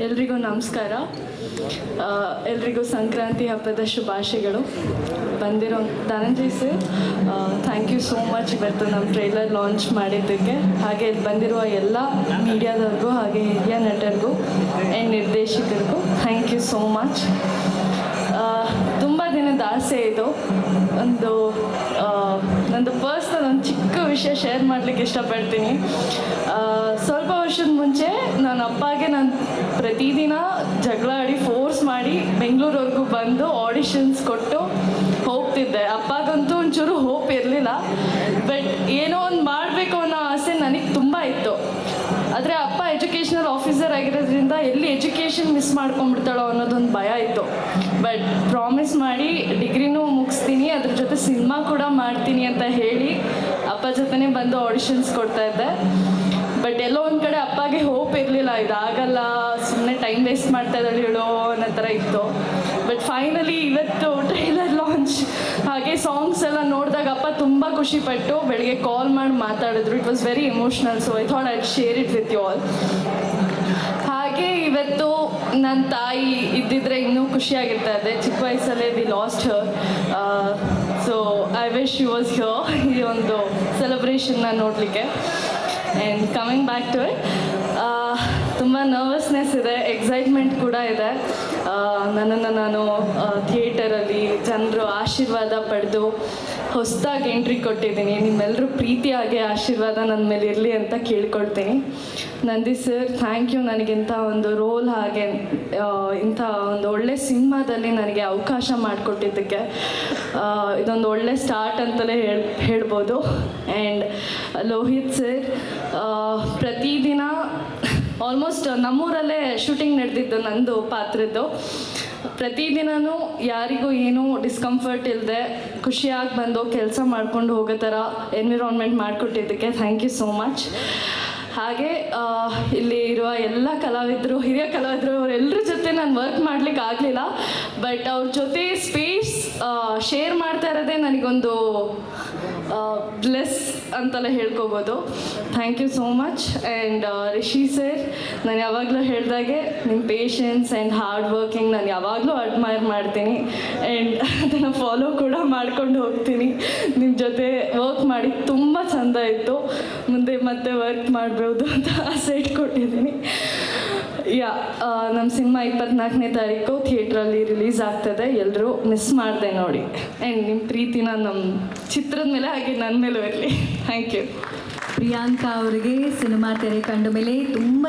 ಎಲ್ರಿಗೂ ನಮಸ್ಕಾರ. ಎಲ್ರಿಗೂ ಸಂಕ್ರಾಂತಿ ಹಬ್ಬದ ಶುಭಾಶಯಗಳು. ಬಂದಿರೋ Dhananjay sir thank you so much ಇವತ್ತು ನಮ್ಮ ಟ್ರೈಲರ್ ಲಾಂಚ್ ಮಾಡಿದ್ದಕ್ಕೆ. ಹಾಗೆ ಇಲ್ಲಿ ಬಂದಿರುವ ಎಲ್ಲ ಮೀಡಿಯಾದವ್ರಿಗೂ ಹಾಗೆ ಹಿರಿಯ ನಟರಿಗೂ ಆ್ಯಂಡ್ ನಿರ್ದೇಶಕರಿಗೂ ಥ್ಯಾಂಕ್ ಯು ಸೋ ಮಚ್ ತುಂಬ ದಿನದ ಆಸೆ ಇದು. ಒಂದು ಆ, ನಂದು ಪರ್ಸ್ನಲ್ ಒಂದು ಚಿಕ್ಕ ವಿಷಯ ಶೇರ್ ಮಾಡಲಿಕ್ಕೆ ಇಷ್ಟಪಡ್ತೀನಿ. ಸ್ವಲ್ಪ ವರ್ಷದ ಮುಂಚೆ ನನ್ನ ಅಪ್ಪಗೆ ನಾನು ಪ್ರತಿದಿನ ಜಗಳ ಆಡಿ ಫೋರ್ಸ್ ಮಾಡಿ ಬೆಂಗಳೂರವರೆಗೂ ಬಂದು ಆಡಿಷನ್ಸ್ ಕೊಟ್ಟು ಹೋಗ್ತಿದ್ದೆ. ಅಪ್ಪಗಂತೂ ಒಂಚೂರು ಹೋಪ್ ಇರಲಿಲ್ಲ. ಬಟ್ ಏನೋ ಒಂದು ಮಾಡಬೇಕು ಅನ್ನೋ ಆಸೆ ನನಗೆ ತುಂಬ ಇತ್ತು. ಆದರೆ ಅಪ್ಪ ಎಜುಕೇಷನಲ್ ಆಫೀಸರ್ ಆಗಿರೋದ್ರಿಂದ ಎಲ್ಲಿ ಎಜುಕೇಷನ್ ಮಿಸ್ ಮಾಡ್ಕೊಂಡ್ಬಿಡ್ತಾಳೋ ಅನ್ನೋದೊಂದು ಭಯ ಇತ್ತು. ಬಟ್ ಪ್ರಾಮಿಸ್ ಮಾಡಿ ಡಿಗ್ರಿನೂ ಮುಗಿಸ್ತೀನಿ. ಅದ್ರ ಜೊತೆ ಸಿನಿಮಾ ಕೂಡ ಅಪ್ಪ ಜೊತೆನೇ ಬಂದು ಆಡಿಷನ್ಸ್ ಕೊಡ್ತಾ ಇದ್ದೆ. ಬಟ್ ಎಲ್ಲೋ ಒಂದು ಕಡೆ ಅಪ್ಪಗೆ ಹೋಪ್ ಇರಲಿಲ್ಲ. ಇದಾಗಲ್ಲ ಸುಮ್ಮನೆ ಟೈಮ್ ವೇಸ್ಟ್ ಮಾಡ್ತಾ ಇದ್ದಾಳೆ ಹೇಳೋ ಅನ್ನೋ ಥರ ಇತ್ತು. ಬಟ್ ಫೈನಲಿ ಇವತ್ತು ಟ್ರೈಲರ್ ಲಾಂಚ್ ಹಾಗೆ ಸಾಂಗ್ಸ್ ಎಲ್ಲ ನೋಡಿದಾಗ ಅಪ್ಪ ತುಂಬ ಖುಷಿಪಟ್ಟು ಬೆಳಿಗ್ಗೆ ಕಾಲ್ ಮಾಡಿ ಮಾತಾಡಿದ್ರು. It was very emotional so I thought I share it with you all ಹಾಗೆ ಇವತ್ತು ನನ್ನ ತಾಯಿ ಇದ್ದಿದ್ರೆ ಇನ್ನೂ ಖುಷಿಯಾಗಿರ್ತಾ ಇದೆ ಚಿಕ್ಕ ವಯಸ್ಸಲ್ಲೇ the last so I wish you was here ಈ ಒಂದು ಸೆಲೆಬ್ರೇಷನ್ನ ನೋಡಲಿಕ್ಕೆ. And coming back to it ತುಂಬ ನರ್ವಸ್ನೆಸ್ ಇದೆ ಎಕ್ಸೈಟ್ಮೆಂಟ್ ಕೂಡ ಇದೆ. ನನ್ನನ್ನು ನಾನು ಥಿಯೇಟರಲ್ಲಿ ಜನರು ಆಶೀರ್ವಾದ ಪಡೆದು ಹೊಸದಾಗಿ ಎಂಟ್ರಿ ಕೊಟ್ಟಿದ್ದೀನಿ. ನಿಮ್ಮೆಲ್ಲರೂ ಪ್ರೀತಿಯಾಗಿ ಆಶೀರ್ವಾದ ನನ್ನ ಮೇಲೆ ಇರಲಿ ಅಂತ ಕೇಳ್ಕೊಳ್ತೀನಿ. ನಂದಿ ಸರ್ ಥ್ಯಾಂಕ್ ಯು ನನಗಿಂತ ಒಂದು ರೋಲ್ ಹಾಗೆ ಇಂಥ ಒಂದು ಒಳ್ಳೆ ಸಿನಿಮಾದಲ್ಲಿ ನನಗೆ ಅವಕಾಶ ಮಾಡಿಕೊಟ್ಟಿದ್ದಕ್ಕೆ. ಇದೊಂದು ಒಳ್ಳೆ ಸ್ಟಾರ್ಟ್ ಅಂತಲೇ ಹೇಳ್, ಹೇಳ್ಬೋದು. ಆ್ಯಂಡ್ ಲೋಹಿತ್ ಸರ್ ಪ್ರತಿದಿನ ಆಲ್ಮೋಸ್ಟ್ ನಮ್ಮೂರಲ್ಲೇ ಶೂಟಿಂಗ್ ನಡೆದಿದ್ದು ನಂದು ಪಾತ್ರದ್ದು. ಪ್ರತಿದಿನವೂ ಯಾರಿಗೂ ಏನೂ ಡಿಸ್ಕಂಫರ್ಟ್ ಇಲ್ಲದೆ ಖುಷಿಯಾಗಿ ಬಂದು ಕೆಲಸ ಮಾಡ್ಕೊಂಡು ಹೋಗೋ ಥರ ಎನ್ವಿರಾನ್ಮೆಂಟ್ ಮಾಡಿಕೊಟ್ಟಿದ್ದಕ್ಕೆ ಥ್ಯಾಂಕ್ ಯು ಸೋ ಮಚ್ ಹಾಗೆ ಇಲ್ಲಿ ಇರುವ ಎಲ್ಲ ಕಲಾವಿದರು, ಹಿರಿಯ ಕಲಾವಿದರು ಅವರೆಲ್ಲರ ಜೊತೆ ನಾನು ವರ್ಕ್ ಮಾಡ್ಲಿಕ್ಕೆ ಆಗಲಿಲ್ಲ. ಬಟ್ ಅವ್ರ ಜೊತೆ ಸ್ಪೇಸ್ ಶೇರ್ ಮಾಡ್ತಾ ಇರೋದೇ ನನಗೊಂದು ಬ್ಲೆಸ್ ಅಂತೆಲ್ಲ ಹೇಳ್ಕೋಬೋದು. Thank you so much and Rishi sir ನಾನು ಯಾವಾಗಲೂ ಹೇಳಿದಾಗೆ ನಿಮ್ಮ ಪೇಷನ್ಸ್ ಆ್ಯಂಡ್ ಹಾರ್ಡ್ ವರ್ಕಿಂಗ್ ನಾನು ಯಾವಾಗಲೂ ಅಡ್ಮೈರ್ ಮಾಡ್ತೀನಿ. ಆ್ಯಂಡ್ ಅದನ್ನು ಫಾಲೋ ಕೂಡ ಮಾಡ್ಕೊಂಡು ಹೋಗ್ತೀನಿ. ನಿಮ್ಮ ಜೊತೆ ವರ್ಕ್ ಮಾಡಿ ತುಂಬ ಚೆಂದ ಇತ್ತು. ಮುಂದೆ ಮತ್ತೆ ವರ್ಕ್ ಮಾಡ್ಬೋದು ಅಂತ ಆಸೆ ಇಟ್ಕೊಟ್ಟಿದ್ದೀನಿ ಯಾ ನಮ್ಮ ಸಿನಿಮಾ ಇಪ್ಪತ್ನಾಲ್ಕನೇ ತಾರೀಕು ಥಿಯೇಟ್ರಲ್ಲಿ ರಿಲೀಸ್ ಆಗ್ತದೆ. ಎಲ್ಲರೂ ಮಿಸ್ ಮಾಡಿದೆ ನೋಡಿ. ಆ್ಯಂಡ್ ನಿಮ್ಮ ಪ್ರೀತಿನ ನಮ್ಮ ಚಿತ್ರದ ಮೇಲೆ ಹಾಗೆ ನನ್ನ ಮೇಲೂ ಇರಲಿ ಥ್ಯಾಂಕ್ ಯು ಪ್ರಿಯಾಂಕಾ ಅವರಿಗೆ ಸಿನಿಮಾ ತೆರೆ ಕಂಡ ಮೇಲೆ ತುಂಬ